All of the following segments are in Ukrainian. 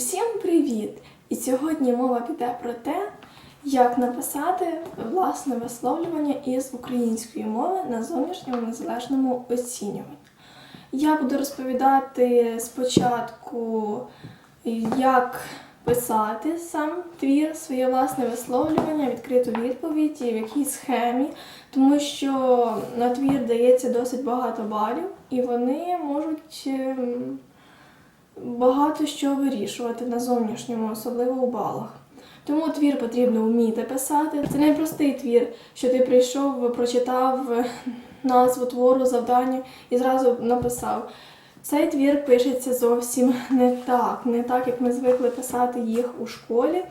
Усім привіт! І сьогодні мова піде про те, як написати власне висловлювання із української мови на зовнішньому незалежному оцінюванні. Я буду розповідати спочатку, як писати сам твір, своє власне висловлювання, відкриту відповідь, в якій схемі, тому що на твір дається досить багато балів, і вони можуть. Багато що вирішувати на зовнішньому, особливо у балах. Тому твір потрібно вміти писати. Це не простий твір, що ти прийшов, прочитав назву твору, завдання і зразу написав. Цей твір пишеться зовсім не так, не так, як ми звикли писати їх у школі.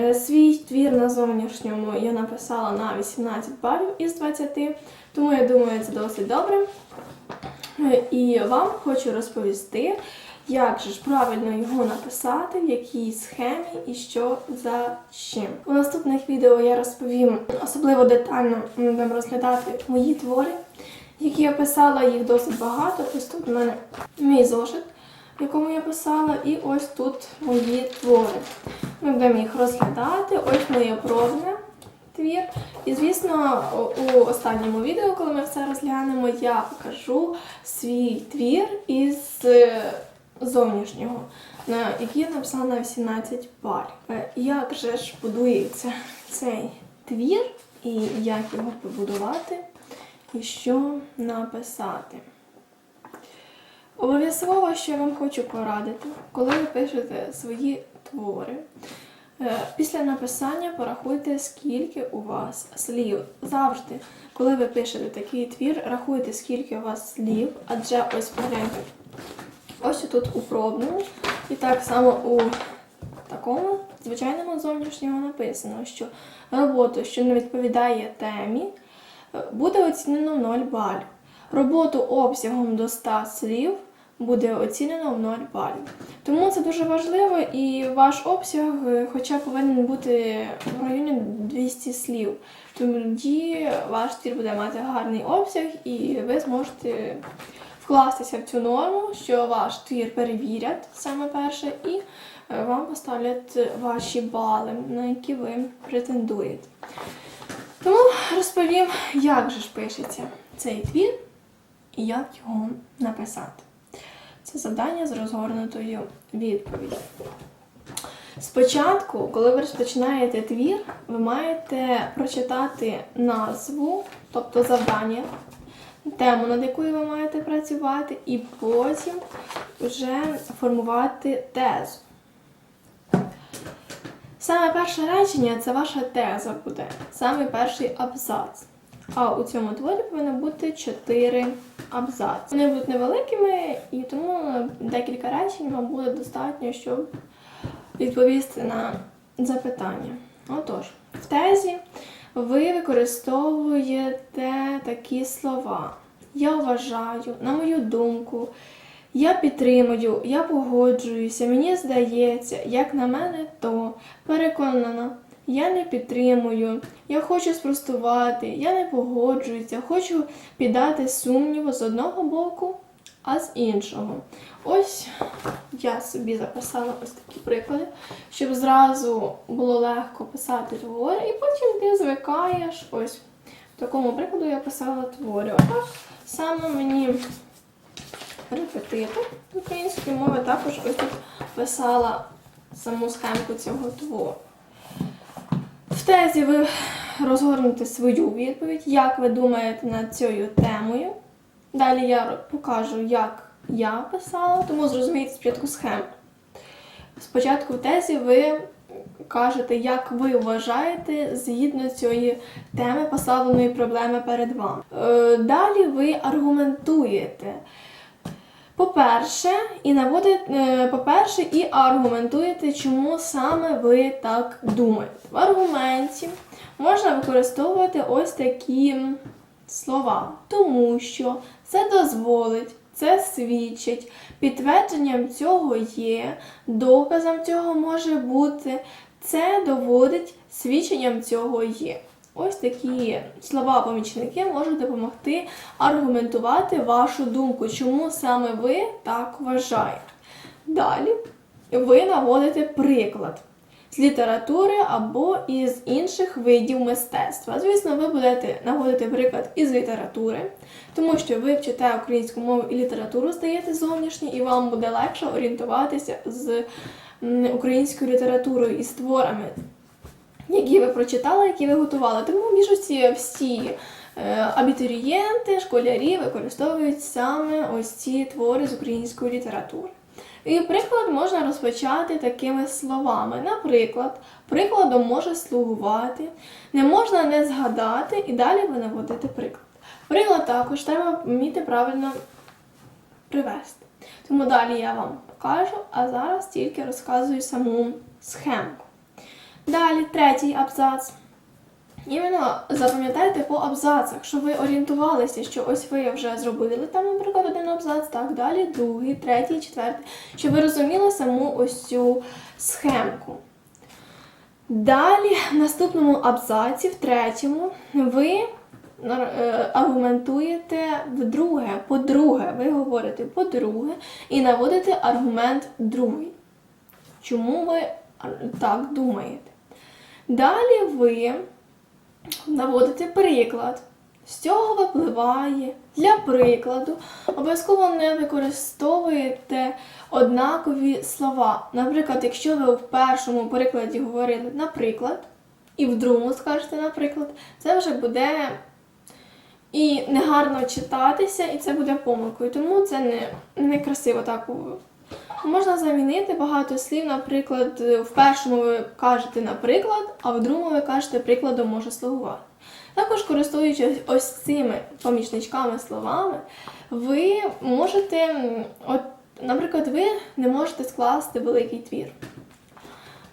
Е, Свій твір на зовнішньому я написала на 18 балів із 20, тому я думаю, це досить добре. Е, І вам хочу розповісти, як же ж правильно його написати, в якій схемі і що за чим. У наступних відео я розповім особливо детально ми будемо розглядати мої твори, які я писала, їх досить багато. Ось тут у мене мій зошит, в якому я писала, і ось тут мої твори. Ми будемо їх розглядати. Ось моє пробне твір. І звісно, у останньому відео, коли ми все розглянемо, я покажу свій твір із е, зовнішнього, на який я написала на 18 балів. Е, Як же ж будується цей твір і як його побудувати, і що написати? Обов'язково, що я вам хочу порадити, коли ви пишете свої твори, е, після написання порахуйте, скільки у вас слів. Завжди, коли ви пишете такий твір, рахуйте, скільки у вас слів, адже ось погляньте. Ось тут у пробному, і так само у такому звичайному зовнішньому написано, що роботу, що не відповідає темі, буде оцінено в 0 балів. Роботу обсягом до 100 слів буде оцінено в 0 балів. Тому це дуже важливо, і ваш обсяг е, хоча повинен бути в районі 200 слів. Тоді ваш твір буде мати гарний обсяг, і ви зможете вкластися в цю норму, що ваш твір перевірять саме перше, і е, вам поставлять ваші бали, на які ви претендуєте. Тому розповім, як же ж пишеться цей твір і як його написати. Це завдання з розгорнутою відповіддю. Спочатку, коли ви розпочинаєте твір, ви маєте прочитати назву, тобто завдання, тему, над якою ви маєте працювати, і потім вже формувати тезу. Саме перше речення це ваша теза буде, саме перший абзац. А у цьому творі повинно бути 4 абзаци. Вони будуть невеликими, і тому декілька речень вам буде достатньо, щоб відповісти на запитання. Отож, в тезі ви використовуєте такі слова. Я вважаю, на мою думку, я підтримую, я погоджуюся, мені здається, як на мене, то переконана. Я не підтримую, я хочу спростувати, я не погоджуюся, хочу піддати сумніву з одного боку, а з іншого. Ось я собі записала ось такі приклади, щоб зразу було легко писати твори, і потім ти звикаєш. Ось в такому прикладу я писала твори. Отак саме мені репетитор української мови також ось тут писала саму схемку цього твору. В тезі ви розгорнете свою відповідь, як ви думаєте над цією темою. Далі я покажу, як я писала, тому зрозумієте спочатку схему. Спочатку в тезі ви кажете, як ви вважаєте згідно цієї теми поставленої проблеми перед вами. Е, Далі ви аргументуєте. По-перше, і наводите, е, по-перше, і аргументуєте, чому саме ви так думаєте. В аргументі можна використовувати ось такі слова, тому що це дозволить, це свідчить, підтвердженням цього є, доказом цього може бути, це доводить, свідченням цього є. Ось такі слова-помічники можуть допомогти аргументувати вашу думку, чому саме ви так вважаєте. Далі ви наводите приклад з літератури або із інших видів мистецтва. Звісно, ви будете наводити приклад із літератури, тому що ви вчите українську мову і літературу здаєте зовнішнє, і вам буде легше орієнтуватися з українською літературою і з творами, які ви прочитали, які ви готували. Тому в більшості всі е, абітурієнти, школярі використовують саме ось ці твори з української літератури. І приклад можна розпочати такими словами. Наприклад, прикладом може слугувати, не можна не згадати, і далі ви наводите приклад. Приклад також треба вміти правильно привести. Тому далі я вам покажу, а зараз тільки розказую саму схемку. Далі третій абзац. Іменно запам'ятайте по абзацах, щоб ви орієнтувалися, що ось ви вже зробили там, наприклад, один абзац, так далі, другий, третій, четвертий, щоб ви розуміли саму ось цю схемку. Далі, в наступному абзаці, в третьому, ви е, аргументуєте вдруге, по-друге, ви говорите по-друге і наводите аргумент другий. Чому ви так думаєте? Далі ви наводите приклад. З цього випливає для прикладу. Обов'язково не використовуєте однакові слова. Наприклад, якщо ви в першому прикладі говорили наприклад, і в другому скажете наприклад, це вже буде і негарно читатися, і це буде помилкою. Тому це не, не красиво так. Можна замінити багато слів, наприклад, в першому ви кажете наприклад, а в другому ви кажете прикладом може слугувати. Також, користуючись ось цими помічничками словами, ви можете, от, наприклад, ви не можете скласти великий твір.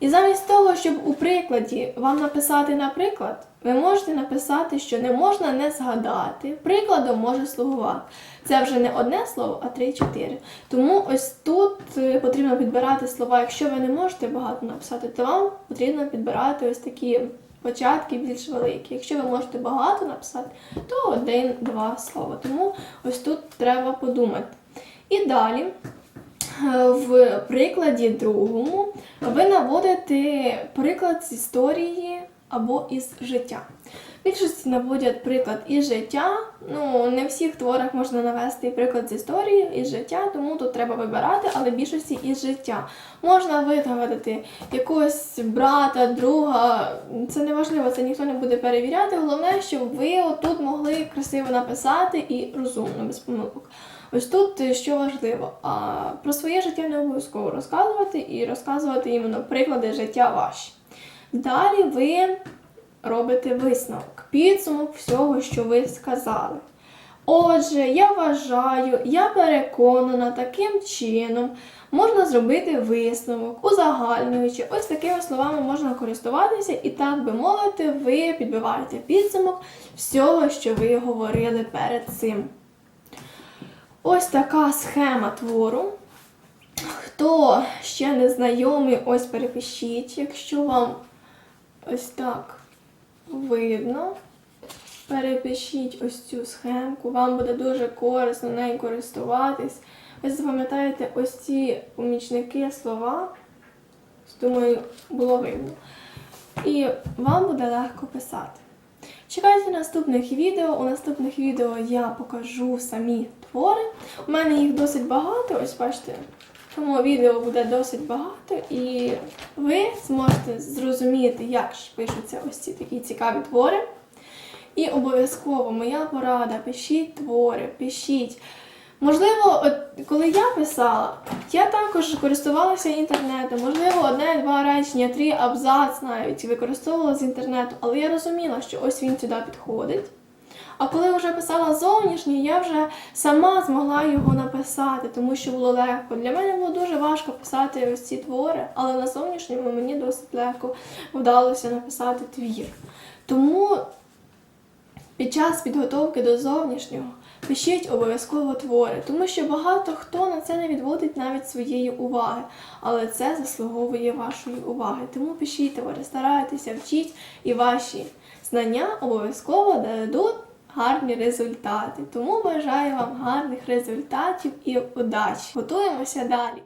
І замість того, щоб у прикладі вам написати наприклад, ви можете написати, що не можна не згадати. Прикладом може слугувати. Це вже не одне слово, а три-чотири. Тому ось тут е, потрібно підбирати слова. Якщо ви не можете багато написати, то вам потрібно підбирати ось такі початки більш великі. Якщо ви можете багато написати, то один-два слова. Тому ось тут треба подумати. І далі. Е, В прикладі другому ви наводите приклад з історії або із життя. Більшості наводять приклад із життя. Ну, не всіх творах можна навести приклад з історії із життя, тому тут треба вибирати, але більшості із життя. Можна вигадати якогось брата, друга. Це не важливо, це ніхто не буде перевіряти. Головне, щоб ви отут могли красиво написати і розумно, без помилок. Ось тут е, що важливо, а про своє життя не обов'язково розказувати і розказувати іменно приклади життя ваші. Далі ви робите висновок, підсумок всього, що ви сказали. Отже, я вважаю, я переконана, таким чином можна зробити висновок, узагальнюючи. Ось такими словами можна користуватися, і так би мовити, ви підбиваєте підсумок всього, що ви говорили перед цим. Ось така схема твору. Хто ще не знайомий, ось перепишіть, якщо вам ось так видно. Перепишіть ось цю схемку, вам буде дуже корисно нею користуватись. Ви запам'ятаєте ось ці помічники слова. Думаю, було видно. І вам буде легко писати. Чекайте наступних відео. У наступних відео я покажу самі твори. У мене їх досить багато, ось бачите. Тому відео буде досить багато, і ви зможете зрозуміти, як ж пишуться ось ці такі цікаві твори. І обов'язково моя порада: пишіть твори, пишіть. Можливо, от коли я писала, я також користувалася інтернетом. Можливо, одне-два речення, три абзац навіть використовувала з інтернету, але я розуміла, що ось він сюди підходить. А коли вже писала зовнішній, я вже сама змогла його написати, тому що було легко. Для мене було дуже важко писати ось ці твори, але на зовнішньому мені досить легко вдалося написати твір. Тому під час підготовки до зовнішнього пишіть обов'язково твори, тому що багато хто на це не відводить навіть своєї уваги, але це заслуговує вашої уваги. Тому пишіть твори, старайтеся, вчіть, і ваші знання обов'язково дадуть гарні результати. Тому бажаю вам гарних результатів і удачі. Готуємося далі.